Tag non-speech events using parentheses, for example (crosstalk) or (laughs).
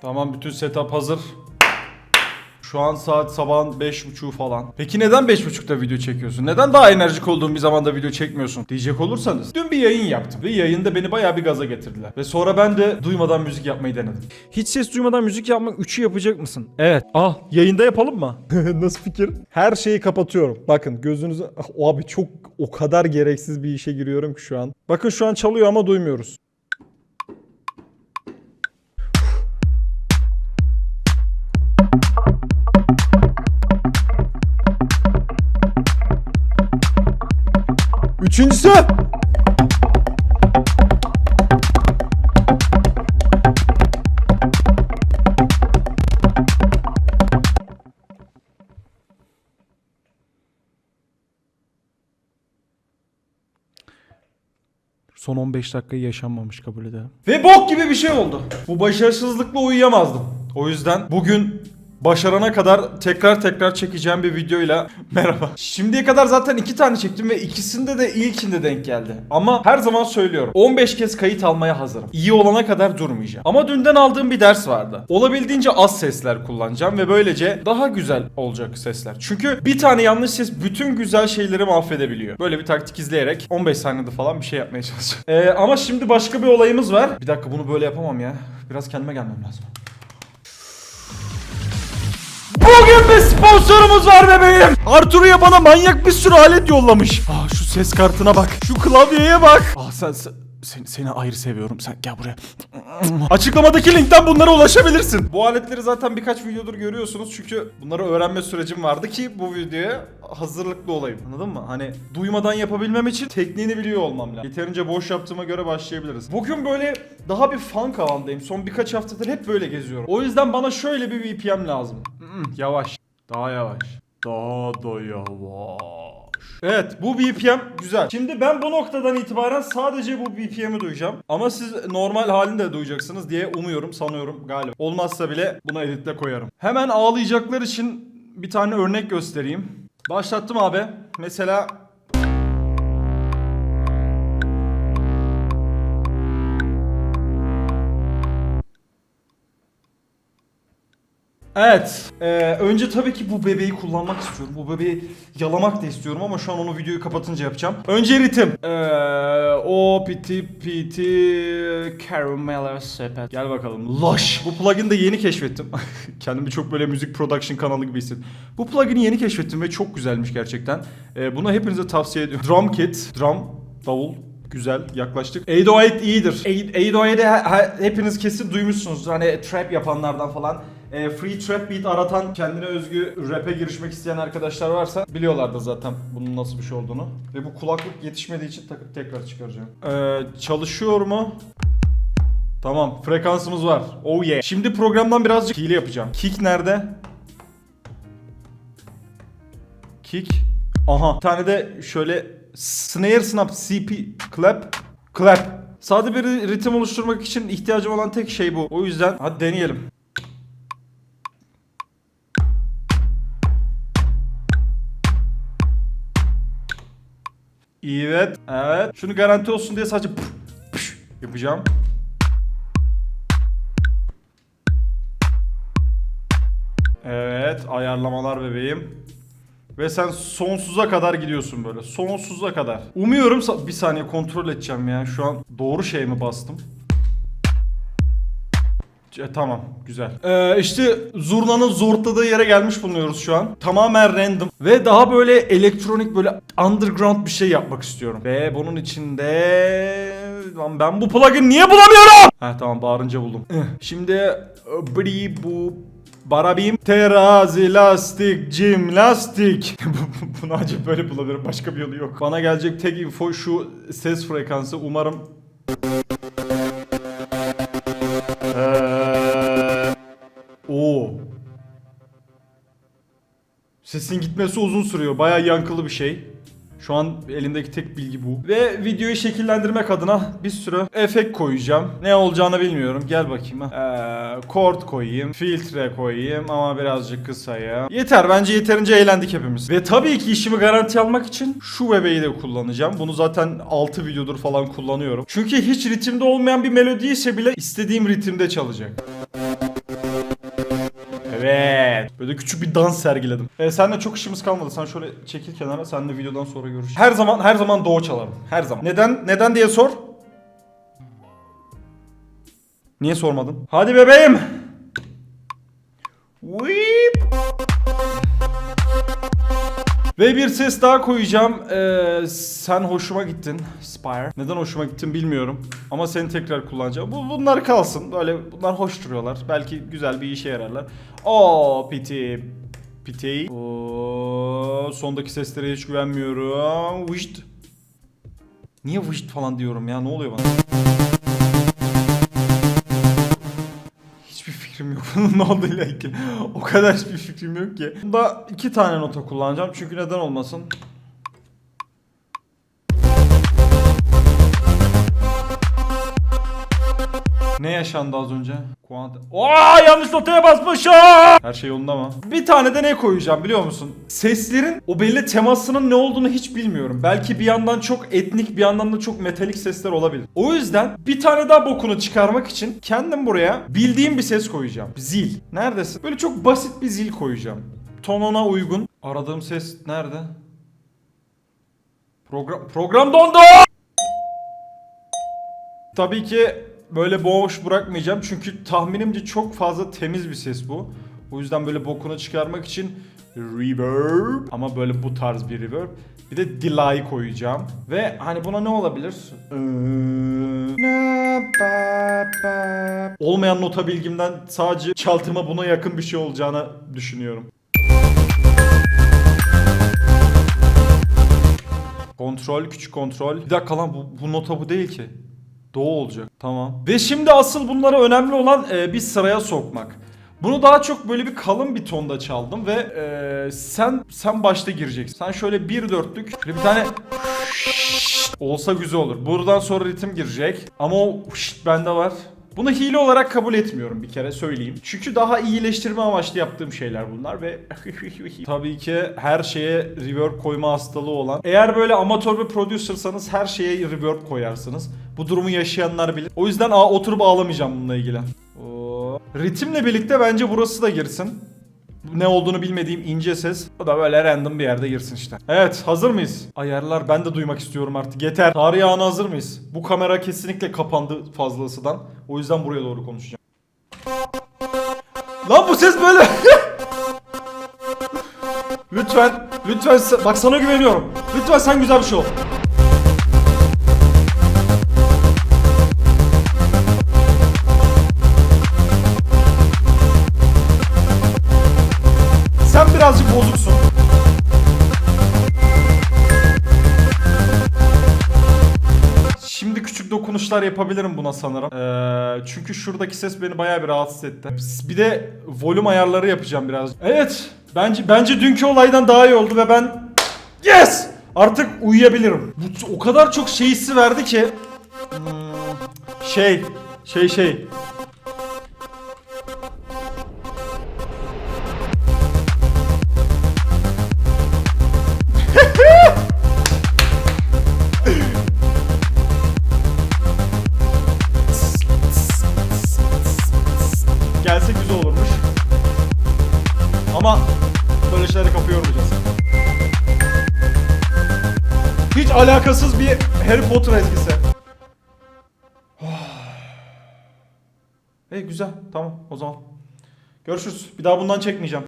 Tamam bütün setup hazır. Şu an saat sabahın 5.30 falan. Peki neden 5.30'da video çekiyorsun? Neden daha enerjik olduğun bir zamanda video çekmiyorsun? Diyecek olursanız. Dün bir yayın yaptım ve yayında beni bayağı bir gaza getirdiler. Ve sonra ben de duymadan müzik yapmayı denedim. Hiç ses duymadan müzik yapmak 3'ü yapacak mısın? Evet. Ah yayında yapalım mı? (laughs) Nasıl fikir? Her şeyi kapatıyorum. Bakın gözünüzü... Ah, Abi çok o kadar gereksiz bir işe giriyorum ki şu an. Bakın şu an çalıyor ama duymuyoruz. Üçüncüsü. Son 15 dakikayı yaşanmamış kabul ederim. Ve bok gibi bir şey oldu. Bu başarısızlıkla uyuyamazdım. O yüzden bugün başarana kadar tekrar tekrar çekeceğim bir videoyla (laughs) merhaba. Şimdiye kadar zaten iki tane çektim ve ikisinde de ilkinde denk geldi. Ama her zaman söylüyorum 15 kez kayıt almaya hazırım. İyi olana kadar durmayacağım. Ama dünden aldığım bir ders vardı. Olabildiğince az sesler kullanacağım ve böylece daha güzel olacak sesler. Çünkü bir tane yanlış ses bütün güzel şeyleri mahvedebiliyor. Böyle bir taktik izleyerek 15 saniyede falan bir şey yapmaya çalışacağım. (laughs) Ee, ama şimdi başka bir olayımız var. Bir dakika bunu böyle yapamam ya. Biraz kendime gelmem lazım. Bugün bir sponsorumuz var bebeğim. Arturu'ya bana manyak bir sürü alet yollamış. Ah şu ses kartına bak. Şu klavyeye bak. Ah sen, sen- seni, seni ayrı seviyorum. Sen gel buraya. Açıklamadaki linkten bunlara ulaşabilirsin. Bu aletleri zaten birkaç videodur görüyorsunuz. Çünkü bunları öğrenme sürecim vardı ki bu videoya hazırlıklı olayım. Anladın mı? Hani duymadan yapabilmem için tekniğini biliyor olmam lazım. Yeterince boş yaptığıma göre başlayabiliriz. Bugün böyle daha bir funk havamdayım. Son birkaç haftadır hep böyle geziyorum. O yüzden bana şöyle bir VPM lazım. Mm, Yavaş. Daha yavaş. Daha da yavaş. Evet bu BPM güzel. Şimdi ben bu noktadan itibaren sadece bu BPM'i duyacağım. Ama siz normal halini de duyacaksınız diye umuyorum, sanıyorum galiba. Olmazsa bile buna editle koyarım. Hemen ağlayacaklar için bir tane örnek göstereyim. Başlattım abi. Mesela Evet. Ee, önce tabii ki bu bebeği kullanmak istiyorum. Bu bebeği yalamak da istiyorum ama şu an onu videoyu kapatınca yapacağım. Önce ritim. Ee, o piti piti caramel sepet. Gel bakalım. Lush. Bu plugin'i de yeni keşfettim. (laughs) Kendimi çok böyle müzik production kanalı gibi hissettim. Bu plugin'i yeni keşfettim ve çok güzelmiş gerçekten. Ee, bunu hepinize tavsiye ediyorum. Drum kit. Drum. Davul. Güzel yaklaştık. 808 iyidir. 808'i he- he- hepiniz kesin duymuşsunuz. Hani trap yapanlardan falan. E, free trap beat aratan kendine özgü rap'e girişmek isteyen arkadaşlar varsa biliyorlardır zaten bunun nasıl bir şey olduğunu. Ve bu kulaklık yetişmediği için takıp tekrar çıkaracağım. E, çalışıyor mu? Tamam frekansımız var. Oh yeah. Şimdi programdan birazcık hile yapacağım. Kick nerede? Kick. Aha. Bir tane de şöyle snare snap CP clap clap. Sade bir ritim oluşturmak için ihtiyacım olan tek şey bu. O yüzden hadi deneyelim. Evet, evet. Şunu garanti olsun diye sadece püf, püf yapacağım. Evet, ayarlamalar bebeğim. Ve sen sonsuza kadar gidiyorsun böyle. Sonsuza kadar. Umuyorum bir saniye kontrol edeceğim ya. Şu an doğru şey mi bastım? E, tamam güzel. Ee, işte zurnanın zortladığı yere gelmiş bulunuyoruz şu an. Tamamen random. Ve daha böyle elektronik böyle underground bir şey yapmak istiyorum. Ve bunun içinde... Lan ben bu plugin niye bulamıyorum? Ha tamam bağırınca buldum. Eh, Şimdi e, bri bu Barabim terazi lastik cimnastik (laughs) Bu- Bunu ancak böyle bulabilirim başka bir yolu yok Bana gelecek tek info şu ses frekansı umarım Sesin gitmesi uzun sürüyor. Bayağı yankılı bir şey. Şu an elimdeki tek bilgi bu. Ve videoyu şekillendirmek adına bir sürü efekt koyacağım. Ne olacağını bilmiyorum. Gel bakayım. Ee, chord koyayım. Filtre koyayım ama birazcık kısayım. Yeter. Bence yeterince eğlendik hepimiz. Ve tabii ki işimi garanti almak için şu bebeği de kullanacağım. Bunu zaten 6 videodur falan kullanıyorum. Çünkü hiç ritimde olmayan bir melodi ise bile istediğim ritimde çalacak. Böyle küçük bir dans sergiledim. E, senle çok işimiz kalmadı. Sen şöyle çekil kenara. Seninle videodan sonra görüşürüz. Her zaman her zaman doğu çalarım. Her zaman. Neden? Neden diye sor. Niye sormadın? Hadi bebeğim. Whip. Ve bir ses daha koyacağım. Ee, sen hoşuma gittin Spire. Neden hoşuma gittin bilmiyorum. Ama seni tekrar kullanacağım. Bu, bunlar kalsın. Böyle bunlar hoş duruyorlar. Belki güzel bir işe yararlar. Oo piti. Piti. Oo, sondaki seslere hiç güvenmiyorum. Vışt. Niye vışt falan diyorum ya? Ne oluyor bana? Fikrim yok (laughs) bunun ne olduğuyla ilgili. O kadar hiçbir fikrim yok ki. Bunda iki tane nota kullanacağım çünkü neden olmasın. Ne yaşandı az önce? Kuant... Aa yanlış notaya basmışım. Her şey yolunda mı? Bir tane de ne koyacağım biliyor musun? Seslerin o belli temasının ne olduğunu hiç bilmiyorum. Belki bir yandan çok etnik bir yandan da çok metalik sesler olabilir. O yüzden bir tane daha bokunu çıkarmak için kendim buraya bildiğim bir ses koyacağım. Zil. Neredesin? Böyle çok basit bir zil koyacağım. Tonuna uygun. Aradığım ses nerede? Program program dondu. Tabii ki böyle boş bırakmayacağım çünkü tahminimce çok fazla temiz bir ses bu. O yüzden böyle bokunu çıkarmak için reverb ama böyle bu tarz bir reverb. Bir de delay koyacağım. Ve hani buna ne olabilir? Olmayan nota bilgimden sadece çaltırma buna yakın bir şey olacağını düşünüyorum. Kontrol, küçük kontrol. Bir dakika lan bu, bu nota bu değil ki. Doğu olacak. Tamam. Ve şimdi asıl bunlara önemli olan e, bir sıraya sokmak. Bunu daha çok böyle bir kalın bir tonda çaldım ve e, sen sen başta gireceksin. Sen şöyle bir dörtlük bir tane olsa güzel olur. Buradan sonra ritim girecek. Ama o bende var. Bunu hile olarak kabul etmiyorum bir kere söyleyeyim. Çünkü daha iyileştirme amaçlı yaptığım şeyler bunlar ve (laughs) tabii ki her şeye reverb koyma hastalığı olan. Eğer böyle amatör bir producersanız her şeye reverb koyarsınız. Bu durumu yaşayanlar bilir. O yüzden a- oturup ağlamayacağım bununla ilgili. Oo. Ritimle birlikte bence burası da girsin. Ne olduğunu bilmediğim ince ses. O da böyle random bir yerde girsin işte. Evet hazır mıyız? Ayarlar ben de duymak istiyorum artık yeter. Tarih anı hazır mıyız? Bu kamera kesinlikle kapandı fazlasından. O yüzden buraya doğru konuşacağım. Lan bu ses böyle. (laughs) lütfen, lütfen bak sana güveniyorum. Lütfen sen güzel bir şey ol. Dokunuşlar yapabilirim buna sanırım. Ee, çünkü şuradaki ses beni bayağı bir rahatsız etti. Bir de volüm ayarları yapacağım biraz. Evet. Bence bence dünkü olaydan daha iyi oldu ve ben yes! Artık uyuyabilirim. Bu o kadar çok şey hissi verdi ki Hmm, şey şey şey Ama böyle şeylere kapı yormayacağız. Hiç alakasız bir Harry Potter ezgisi. (sighs) E güzel tamam o zaman. Görüşürüz. Bir daha bundan çekmeyeceğim.